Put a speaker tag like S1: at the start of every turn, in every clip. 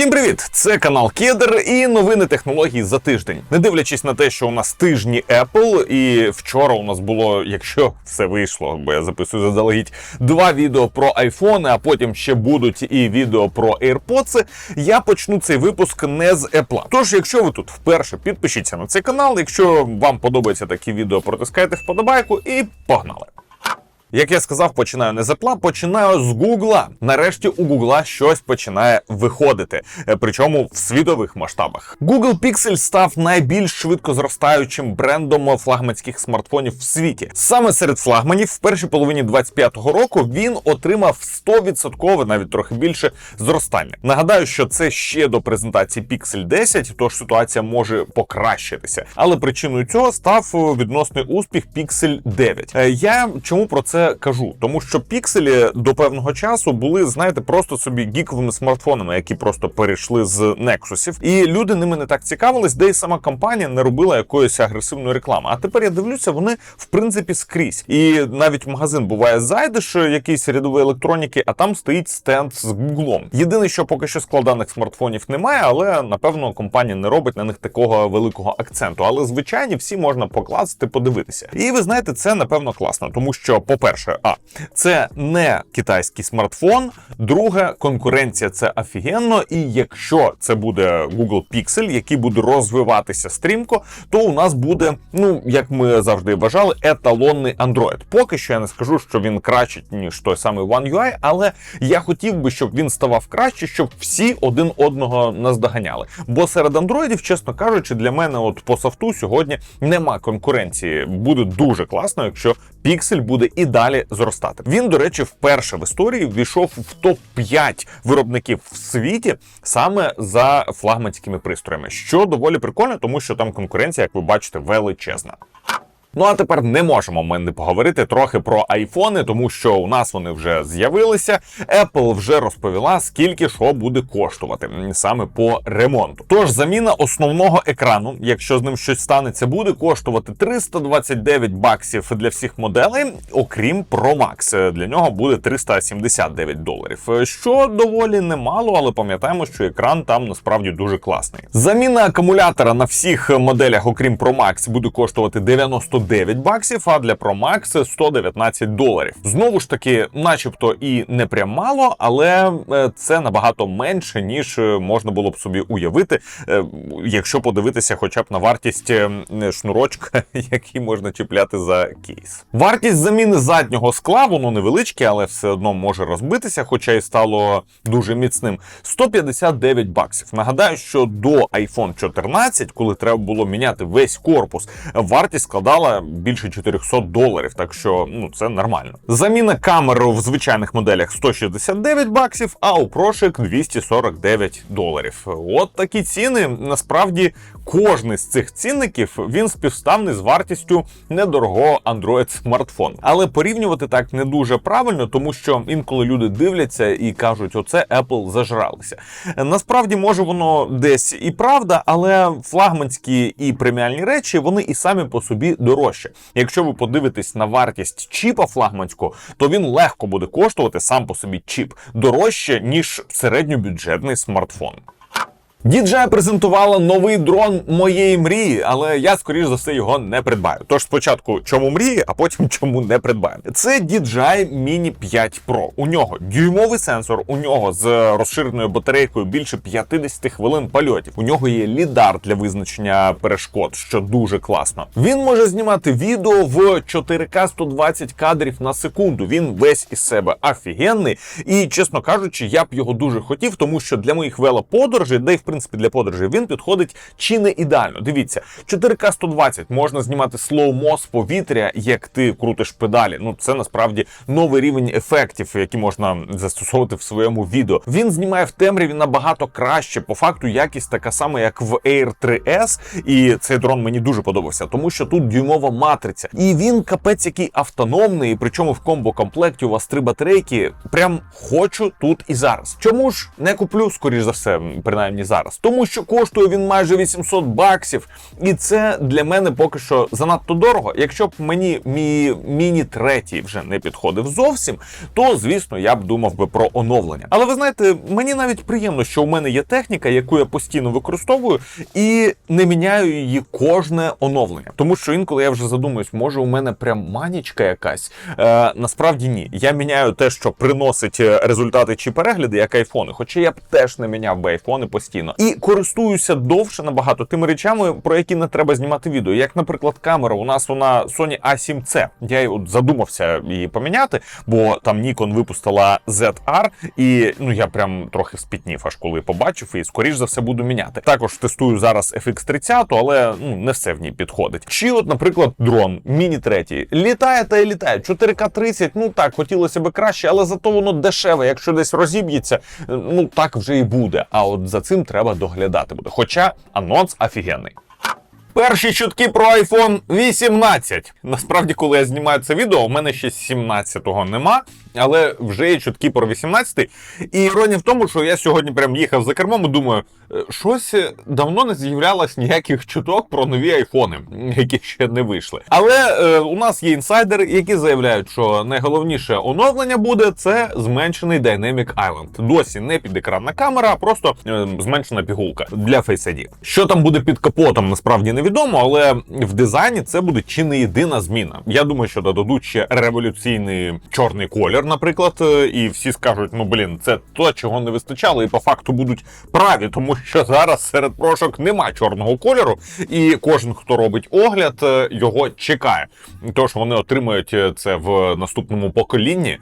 S1: Всім привіт! Це канал Кедр і новини технологій за тиждень. Не дивлячись на те, що у нас тижні Apple, і вчора у нас було, якщо все вийшло, бо я записую заздалегідь, два відео про iPhone, а потім ще будуть і відео про AirPods, Я почну цей випуск не з Apple. Тож, якщо ви тут вперше підпишіться на цей канал, якщо вам подобаються такі відео, протискайте вподобайку і погнали. Як я сказав, починаю не з Apple, починаю з Гугла. Нарешті у Гугла щось починає виходити, е, причому в світових масштабах. Google Pixel став найбільш швидко зростаючим брендом флагманських смартфонів в світі. Саме серед флагманів в першій половині 25-го року він отримав 100%, навіть трохи більше зростання. Нагадаю, що це ще до презентації Pixel 10, тож ситуація може покращитися. Але причиною цього став відносний успіх Pixel 9. Е, Я чому про це кажу? Тому що пікселі до певного часу були, знаєте, просто собі гіковими смартфонами, які просто перейшли з нексусів, і люди ними не так цікавились, де й сама компанія не робила якоїсь агресивної реклами. А тепер я дивлюся, вони в принципі скрізь. І навіть магазин буває зайдеш якийсь рядової електроніки, а там стоїть стенд з гуглом. Єдине, що поки що складаних смартфонів немає, але напевно компанія не робить на них такого великого акценту. Але звичайні всі можна покласти, подивитися. І ви знаєте, це напевно класно, тому що, по-перше, а це не китайський смартфон. Друге, конкуренція це офігенно. І якщо це буде Google Pixel, який буде розвиватися стрімко, то у нас буде, ну як ми завжди вважали, еталонний Android. Поки що я не скажу, що він краще ніж той самий One UI, але я хотів би, щоб він ставав краще, щоб всі один одного наздоганяли. Бо серед андроїдів, чесно кажучи, для мене, от по софту сьогодні нема конкуренції. Буде дуже класно, якщо Pixel буде і далі зростати. Він, до речі, вперше в історії ввійшов в топ 5 виробників в світі саме за флагманськими пристроями, що доволі прикольно, тому що там конкуренція, як ви бачите, величезна. Ну а тепер не можемо ми не поговорити трохи про айфони, тому що у нас вони вже з'явилися. Apple вже розповіла, скільки що буде коштувати саме по ремонту. Тож заміна основного екрану, якщо з ним щось станеться, буде коштувати 329 баксів для всіх моделей, окрім Pro Max. Для нього буде 379 доларів, що доволі немало, але пам'ятаємо, що екран там насправді дуже класний. Заміна акумулятора на всіх моделях, окрім Pro Max, буде коштувати 90 109 баксів, а для Pro Max 119 доларів. Знову ж таки, начебто і не прям мало, але е, це набагато менше, ніж е, можна було б собі уявити, е, якщо подивитися, хоча б на вартість шнурочка, який можна чіпляти за кейс. Вартість заміни заднього скла, воно невеличке, але все одно може розбитися, хоча й стало дуже міцним. 159 баксів. Нагадаю, що до iPhone 14, коли треба було міняти весь корпус, вартість складала більше 400 доларів, так що ну це нормально. Заміна камери в звичайних моделях 169 баксів, а у прошик 249 доларів. От такі ціни. Насправді кожний з цих цінників він співставний з вартістю недорогого Android смартфон. Але порівнювати так не дуже правильно, тому що інколи люди дивляться і кажуть, оце Apple зажралися. Насправді, може воно десь і правда, але флагманські і преміальні речі вони і самі по собі дорожче. Якщо ви подивитесь на вартість чіпа флагманського, то він легко буде коштувати сам по собі чіп дорожче ніж середньобюджетний смартфон. DJI презентувала новий дрон моєї мрії, але я скоріш за все його не придбаю. Тож спочатку чому мрії, а потім чому не придбаю. Це DJI Mini 5 Pro. У нього дюймовий сенсор, у нього з розширеною батарейкою більше 50 хвилин польотів. У нього є лідар для визначення перешкод, що дуже класно. Він може знімати відео в 4К 120 кадрів на секунду. Він весь із себе офігенний. І чесно кажучи, я б його дуже хотів, тому що для моїх велоподорожей, де й в принципі для подорожей він підходить чи не ідеально. Дивіться, 4К 120 можна знімати слоумо з повітря, як ти крутиш педалі. Ну це насправді новий рівень ефектів, які можна застосовувати в своєму відео. Він знімає в темряві набагато краще. По факту якість така сама, як в Air 3S, і цей дрон мені дуже подобався, тому що тут дюймова матриця, і він капець який автономний. Причому в комбо комплекті у вас три батарейки. Прям хочу тут і зараз. Чому ж не куплю, скоріш за все, принаймні зараз. Зараз, тому що коштує він майже 800 баксів, і це для мене поки що занадто дорого. Якщо б мені мій міні третій вже не підходив зовсім, то звісно я б думав би про оновлення. Але ви знаєте, мені навіть приємно, що у мене є техніка, яку я постійно використовую, і не міняю її кожне оновлення. Тому що інколи я вже задумуюсь, може у мене прям манічка якась. Е, насправді ні. Я міняю те, що приносить е, результати чи перегляди, як айфони. Хоча я б теж не міняв би айфони постійно. І користуюся довше набагато тими речами, про які не треба знімати відео. Як, наприклад, камера. У нас вона Sony A7C. Я от задумався її поміняти, бо там Nikon випустила ZR, і ну я прям трохи спітнів, аж коли побачив, і скоріш за все буду міняти. Також тестую зараз FX30, але ну не все в ній підходить. Чи, от, наприклад, дрон Міні 3 літає та й літає. 4К 30, ну так, хотілося б краще, але зато воно дешеве. Якщо десь розіб'ється, ну так вже і буде. А от за цим треба доглядати буде. Хоча анонс офігенний. Перші чутки про iPhone 18. Насправді, коли я знімаю це відео, у мене ще 17-го нема, але вже є чутки про 18. І іронія в тому, що я сьогодні прям їхав за кермом і думаю, е, щось давно не з'являлось ніяких чуток про нові айфони, які ще не вийшли. Але е, у нас є інсайдери, які заявляють, що найголовніше оновлення буде це зменшений Dynamic Island. Досі не підекранна камера, а просто е, зменшена пігулка для Face ID. Що там буде під капотом, насправді невідомо, але в дизайні це буде чи не єдина зміна. Я думаю, що додадуть ще революційний чорний колір, наприклад, е, і всі скажуть: ну блін, це то, чого не вистачало, і по факту будуть праві, тому що зараз серед прошок нема чорного кольору, і кожен, хто робить огляд, е, його чекає. Тож вони отримають е, це в наступному поколінні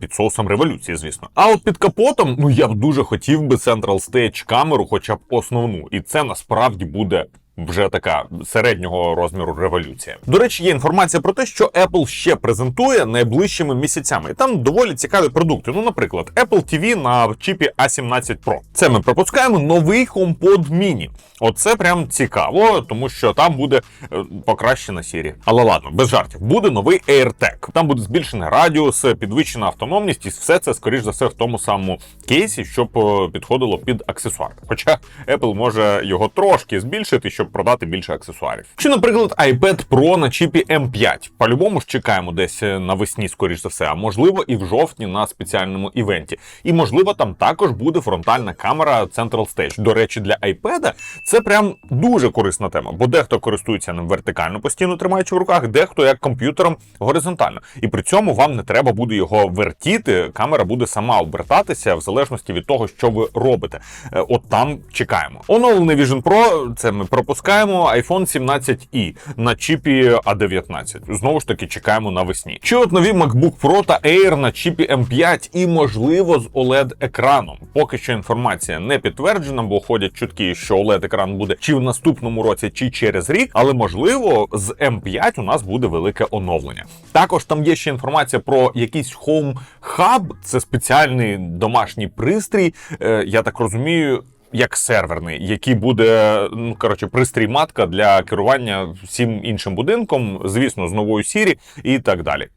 S1: під соусом революції, звісно. А от під капотом, ну я б дуже хотів би Central Stage камеру, хоча б основну, і це насправді буде. Вже така середнього розміру революція. До речі, є інформація про те, що Apple ще презентує найближчими місяцями. І там доволі цікаві продукти. Ну, наприклад, Apple TV на чіпі A17 Pro. Це ми пропускаємо новий HomePod Mini. Оце прям цікаво, тому що там буде е, покращена Siri. Але ладно, без жартів. Буде новий AirTag. Там буде збільшений радіус, підвищена автономність, і все це, скоріш за все, в тому самому кейсі, щоб е, підходило під аксесуар. Хоча Apple може його трошки збільшити, щоб продати більше аксесуарів. Чи, наприклад, iPad Pro на чіпі M5. По-любому ж чекаємо десь е, навесні, скоріш за все, а можливо і в жовтні на спеціальному івенті. І можливо, там також буде фронтальна камера Central Stage. До речі, для iPad це прям дуже корисна тема, бо дехто користується ним вертикально, постійно тримаючи в руках, дехто як комп'ютером горизонтально. І при цьому вам не треба буде його вертіти. Камера буде сама обертатися в залежності від того, що ви робите. Е, От там чекаємо. Оновлений Vision Pro, це ми пропускаємо. iPhone 17i на чіпі A19. Знову ж таки, чекаємо навесні. Чи от нові MacBook Pro та Air на чіпі M5 і можливо з OLED екраном. Поки що інформація не підтверджена, бо ходять чутки, що OLED екран буде чи в наступному році, чи через рік, але можливо з M5 у нас буде велике оновлення. Також там є ще інформація про якийсь Home Hub, це спеціальний домашній пристрій. е, Я так розумію. Як серверний, який буде ну коротше пристрій матка для керування всім іншим будинком, звісно, з новою сірі і так далі.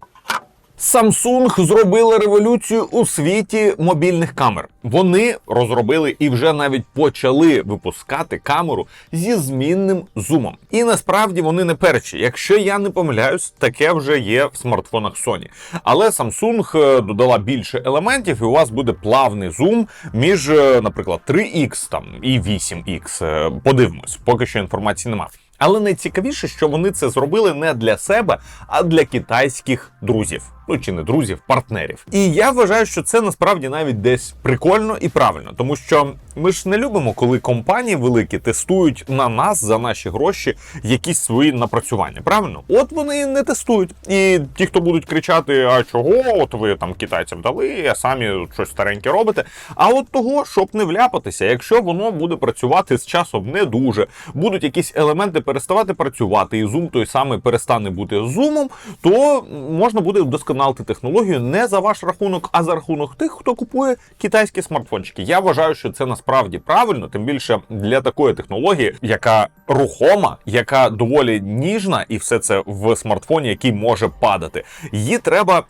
S1: Samsung зробили революцію у світі мобільних камер. Вони розробили і вже навіть почали випускати камеру зі змінним зумом. І насправді вони не перші. Якщо я не помиляюсь, таке вже є в смартфонах Sony. Але Samsung е, додала більше елементів, і у вас буде плавний зум між, е, наприклад, 3X там і 8X. Е, Подивимось, поки що інформації немає. Але найцікавіше, що вони це зробили не для себе, а для китайських друзів. Ну чи не друзів, партнерів. І я вважаю, що це насправді навіть десь прикольно і правильно, тому що ми ж не любимо, коли компанії великі тестують на нас за наші гроші якісь свої напрацювання. Правильно? От вони не тестують. І ті, хто будуть кричати, а чого, от ви там китайцям дали, а самі щось стареньке робите. А от того, щоб не вляпатися, якщо воно буде працювати з часом не дуже, будуть якісь елементи переставати працювати, і зум той самий перестане бути зумом, то можна буде вдосконалити вдосконалити технологію не за ваш рахунок, а за рахунок тих, хто купує китайські смартфончики. Я вважаю, що це насправді правильно, тим більше для такої технології, яка рухома, яка доволі ніжна, і все це в смартфоні, який може падати. Її треба.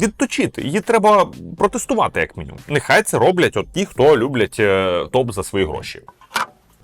S1: Відточити, її треба протестувати, як мінімум. Нехай це роблять от ті, хто люблять е, топ за свої гроші.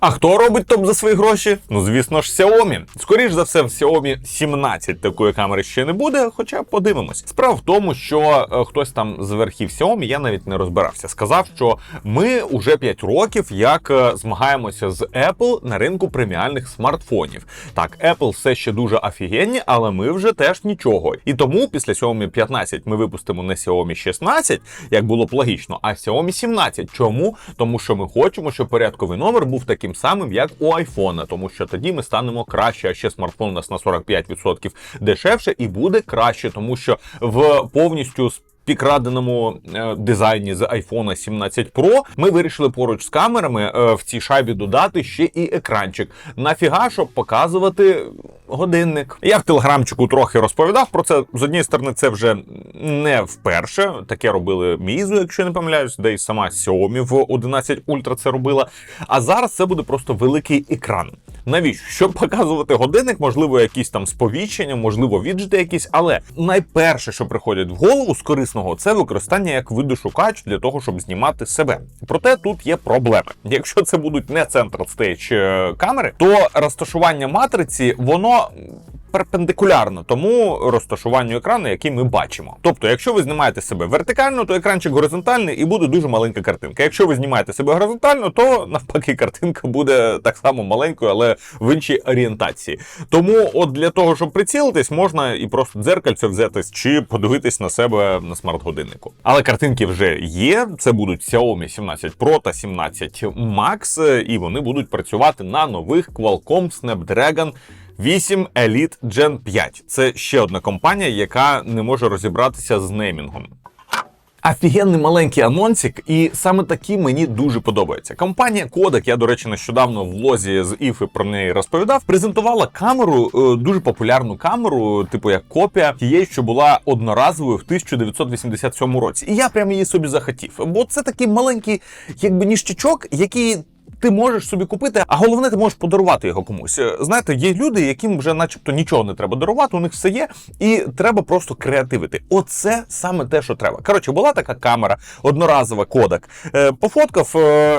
S1: А хто робить топ за свої гроші? Ну, звісно ж, Xiaomi. Скоріш за все, в Xiaomi 17 такої камери ще не буде, хоча подивимось. Справа в тому, що е, хтось там з верхів Xiaomi, я навіть не розбирався, сказав, що ми уже 5 років як е, змагаємося з Apple на ринку преміальних смартфонів. Так, Apple все ще дуже офігенні, але ми вже теж нічого. І тому після Xiaomi 15 ми випустимо не Xiaomi 16, як було б логічно, а Xiaomi 17. Чому? Тому що ми хочемо, щоб порядковий номер був таким самим, як у айфона, тому що тоді ми станемо краще, а ще смартфон у нас на 45% дешевше і буде краще, тому що в повністю Пікраденому е, дизайні з iPhone 17 Pro ми вирішили поруч з камерами е, в цій шайбі додати ще і екранчик. Нафіга, щоб показувати годинник. Я в телеграмчику трохи розповідав про це. З однієї сторони, це вже не вперше. Таке робили Мізу, якщо не помиляюсь, де й сама Xiaomi в 11 Ultra це робила. А зараз це буде просто великий екран. Навіщо? Щоб показувати годинник, можливо, якісь там сповіщення, можливо, віджити якісь, але найперше, що приходить в голову з корисного, це використання як видошукач для того, щоб знімати себе. Проте тут є проблеми. Якщо це будуть не центр стейдж е, камери, то розташування матриці воно перпендикулярно тому розташуванню екрану, який ми бачимо. Тобто, якщо ви знімаєте себе вертикально, то екранчик горизонтальний і буде дуже маленька картинка. Якщо ви знімаєте себе горизонтально, то навпаки картинка буде так само маленькою, але в іншій орієнтації. Тому, от для того, щоб прицілитись, можна і просто дзеркальце взятись чи подивитись на себе на смарт-годиннику. Але картинки вже є. Це будуть Xiaomi 17 Pro та 17 Max, і вони будуть працювати на нових Qualcomm Snapdragon 8 Elite Gen 5. Це ще одна компанія, яка не може розібратися з неймінгом. Офігенний маленький анонсик, і саме такі мені дуже подобаються. Компанія Kodak, я до речі, нещодавно в лозі з Іфи про неї розповідав, презентувала камеру, е, дуже популярну камеру, типу як копія тієї, що була одноразовою в 1987 році. І я прям її собі захотів. Бо це такий маленький, якби ніштячок, який. Ти можеш собі купити, а головне, ти можеш подарувати його комусь. Е, Знаєте, є люди, яким вже, начебто, нічого не треба дарувати, у них все є, і треба просто креативити. Оце саме те, що треба. Коротше, була така камера, одноразова кодек. Е, пофоткав, е,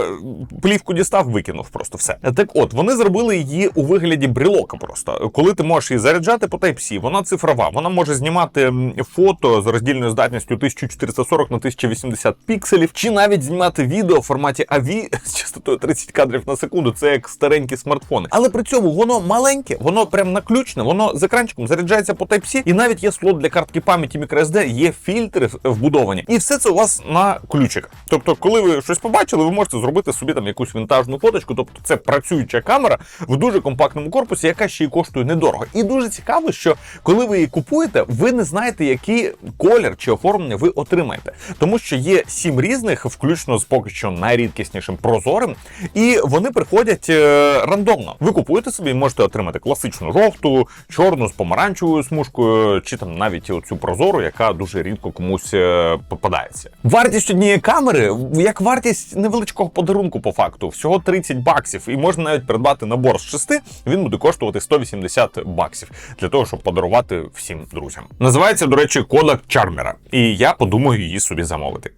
S1: плівку дістав, викинув просто все. Так от, вони зробили її у вигляді брелока просто. Коли ти можеш її заряджати по Type-C, вона цифрова, вона може знімати фото з роздільною здатністю 1440 на 1080 пікселів, чи навіть знімати відео в форматі AV з частотою 30 кадрів на секунду. Це як старенькі смартфони. Але при цьому воно маленьке, воно прям наключне, воно з екранчиком заряджається по Type-C, і навіть є слот для картки пам'яті microSD, є фільтри вбудовані. І все це у вас на ключиках. Тобто, коли ви щось побачили, ви можете зробити собі там якусь вінтажну фоточку. Тобто, це працююча камера в дуже компактному корпусі, яка ще й коштує недорого. І дуже цікаво, що коли ви її купуєте, ви не знаєте, який колір чи оформлення ви отримаєте, тому що є сім різних, включно з поки що найрідкіснішим прозорим, і вони приходять е, рандомно. Ви купуєте собі і можете отримати класичну жовту, чорну з помаранчевою смужкою, чи там навіть оцю прозору, яка дуже рідко комусь е, попадається. Вартість однієї камери як вартість невеличкого подарунку, по факту, всього 30 баксів, і можна навіть придбати набор з 6, він буде коштувати 180 баксів для того, щоб подарувати всім друзям. Називається, до речі, Kodak Charmer, і я подумаю її собі замовити.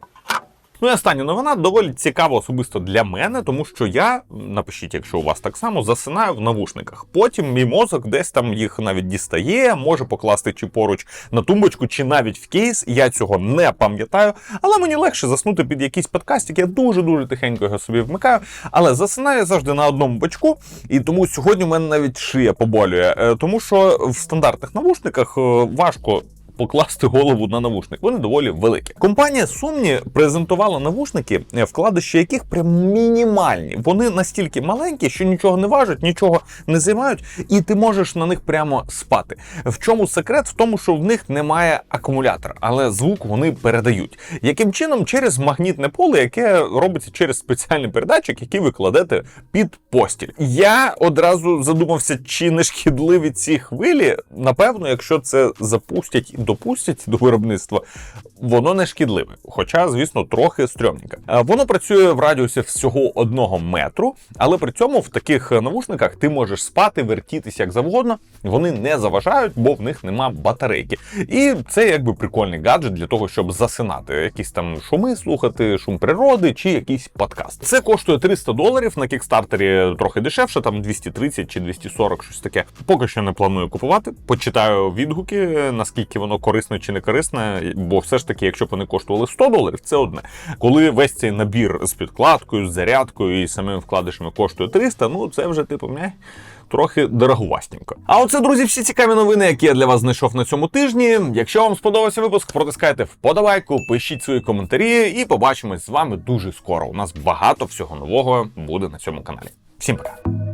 S1: Ну і остання новина доволі цікава особисто для мене, тому що я напишіть, якщо у вас так само, засинаю в навушниках. Потім мій мозок десь там їх навіть дістає, може покласти чи поруч на тумбочку, чи навіть в кейс. Я цього не пам'ятаю, але мені легше заснути під якийсь подкастик. Я дуже дуже тихенько його собі вмикаю. Але засинаю завжди на одному бочку, і тому сьогодні у мене навіть шия поболює, Е, тому що в стандартних навушниках е, важко покласти голову на навушник. Вони доволі великі. Компанія Sony презентувала навушники, е, вкладиші яких прям мінімальні. Вони настільки маленькі, що нічого не важать, нічого не займають, і ти можеш на них прямо спати. В чому секрет? В тому, що в них немає акумулятора, але звук вони передають. Яким чином? Через магнітне поле, яке робиться через спеціальний передатчик, який ви кладете під постіль. Я одразу задумався, чи не шкідливі ці хвилі. Напевно, якщо це запустять допустять до виробництва, воно не шкідливе. Хоча, звісно, трохи стрьомненьке. Е, Воно працює в радіусі всього одного метру, але при цьому в таких навушниках ти можеш спати, вертітися як завгодно. Вони не заважають, бо в них нема батарейки. І це якби прикольний гаджет для того, щоб засинати якісь там шуми, слухати шум природи чи якийсь подкаст. Це коштує 300 доларів на кікстартері трохи дешевше, там 230 чи 240, щось таке. Поки що не планую купувати. Почитаю відгуки, наскільки воно корисно чи не корисне, бо все ж таки, якщо б вони коштували 100 доларів, це одне. Коли весь цей набір з підкладкою, з зарядкою і самими вкладишами коштує 300, ну це вже типу м'яй. Трохи дороговастенько. А оце, друзі, всі цікаві новини, які я для вас знайшов на цьому тижні. Якщо вам сподобався випуск, протискайте вподобайку, пишіть свої коментарі, і побачимось з вами дуже скоро. У нас багато всього нового буде на цьому каналі. Всім пока!